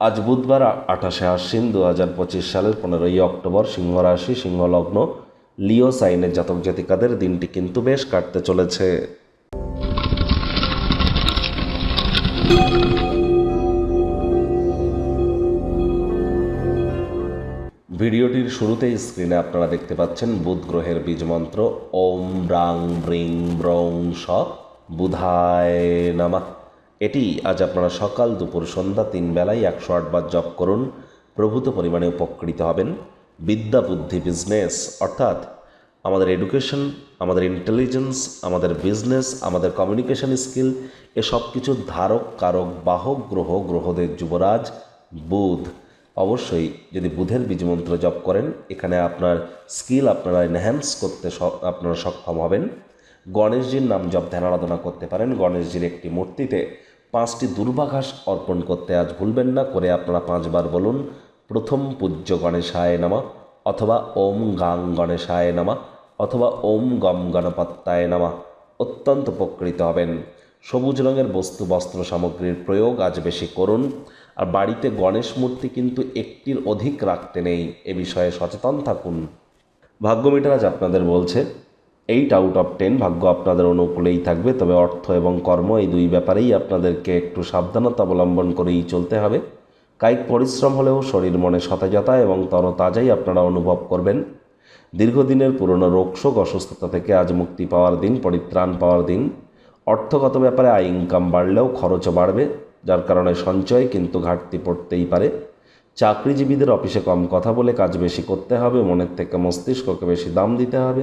আজ বুধবার আঠাশে আশ্বিন দু হাজার পঁচিশ সালের পনেরোই অক্টোবর সিংহ রাশি সিংহ লগ্ন লিও সাইনের জাতক জাতিকাদের দিনটি কিন্তু বেশ কাটতে চলেছে। ভিডিওটির শুরুতেই স্ক্রিনে আপনারা দেখতে পাচ্ছেন বুধ গ্রহের বীজ মন্ত্র, ওম, ব্রাং, ব্রিং, ব্রং স বুধায় এটি আজ আপনারা সকাল দুপুর সন্ধ্যা তিন বেলায় একশো আটবার জপ করুন, প্রভূত পরিমাণে উপকৃত হবেন। বিদ্যা বুদ্ধি বিজনেস অর্থাৎ আমাদের এডুকেশন আমাদের ইন্টেলিজেন্স আমাদের বিজনেস আমাদের কমিউনিকেশন স্কিল এসব কিছুর ধারক, কারক, বাহক, গ্রহ, গ্রহদের যুবরাজ, বুধ। অবশ্যই যদি বুধের বীজমন্ত্র জপ করেন, এখানে আপনার স্কিল আপনারা এনহ্যান্স করতে আপনারা সক্ষম হবেন। গণেশজির নাম জপ ধ্যান আরাধনা করতে পারেন। গণেশজির একটি মূর্তিতে পাঁচটি দুর্বাঘাস অর্পণ করতে আজ ভুলবেন না, করে আপনারা পাঁচবার বলুন, প্রথম পূজ্য গণেশায় নামা, অথবা ওম গাং গণেশায় নামা, অথবা ওম গম গণপত্তায় নামা। অত্যন্ত উপকৃত হবেন। সবুজ রঙের বস্তু, বস্ত্র সামগ্রীর প্রয়োগ আজ বেশি করুন। আর বাড়িতে গণেশ মূর্তি কিন্তু একটির অধিক রাখতে নেই, এ বিষয়ে সচেতন থাকুন। ভাগ্য মিটার আজ আপনাদের বলছে এইট আউট অফ টেন ভাগ্য আপনাদের অনুকূলেই থাকবে। তবে অর্থ এবং কর্ম এই দুই ব্যাপারেই আপনাদেরকে একটু সাবধানতা অবলম্বন করেই চলতে হবে। কায়িক পরিশ্রম হলেও শরীর মনে সতেজতা এবং তরতাজাই আপনারা অনুভব করবেন। দীর্ঘদিনের পুরনো রোগশোক অসুস্থতা থেকে আজ মুক্তি পাওয়ার দিন, পরিত্রাণ পাওয়ার দিন। অর্থগত ব্যাপারে আয় ইনকাম বাড়লেও খরচও বাড়বে, যার কারণে সঞ্চয় কিন্তু ঘাটতি পড়তেই পারে। চাকরিজীবীদের অফিসে কম কথা বলে কাজ বেশি করতে হবে, মনের থেকে মস্তিষ্ককে বেশি দাম দিতে হবে।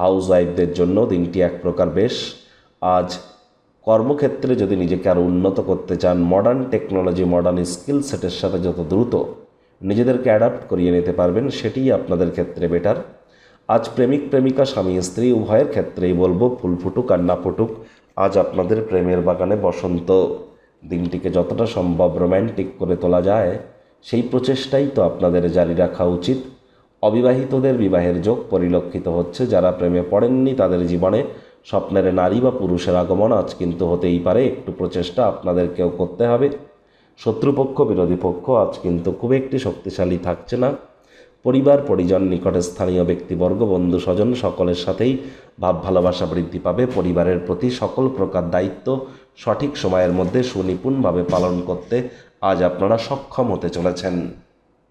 হাউস ওয়াইফদের জন্য দিনটি এক প্রকার বেশ। আজ কর্মক্ষেত্রে যদি নিজেকে আরও উন্নত করতে চান মডার্ন টেকনোলজি মডার্ন স্কিল সেটের সাথে যত দ্রুত নিজেদেরকে অ্যাডাপ্ট করিয়ে নিতে পারবেন, সেটিই আপনাদের ক্ষেত্রে বেটার আজ প্রেমিক, প্রেমিকা, স্বামী, স্ত্রী, উভয়ের ক্ষেত্রেই বলব, ফুল ফুটুক, আর না ফুটুক, আজ আপনাদের প্রেমের বাগানে বসন্ত দিনটিকে যতটা সম্ভব রোম্যান্টিক করে তোলা যায়, সেই প্রচেষ্টাই তো আপনাদের জারি রাখা উচিত। অবিবাহিতদের বিবাহের যোগ পরিলক্ষিত হচ্ছে। যারা প্রেমে পড়েননি, তাদের জীবনে স্বপ্নের নারী বা পুরুষের আগমন আজ কিন্তু হতেই পারে। একটু প্রচেষ্টা আপনাদেরকেও করতে হবে। শত্রুপক্ষ, বিরোধী পক্ষ আজ কিন্তু খুব একটি শক্তিশালী থাকছে না। পরিবার, পরিজন, নিকটে স্থানীয় ব্যক্তিবর্গ, বন্ধু, স্বজন সকলের সাথেই ভাব ভালোবাসা বৃদ্ধি পাবে। পরিবারের প্রতি সকল প্রকার দায়িত্ব সঠিক সময়ের মধ্যে সুনিপুণভাবে পালন করতে আজ আপনারা সক্ষম হতে চলেছেন।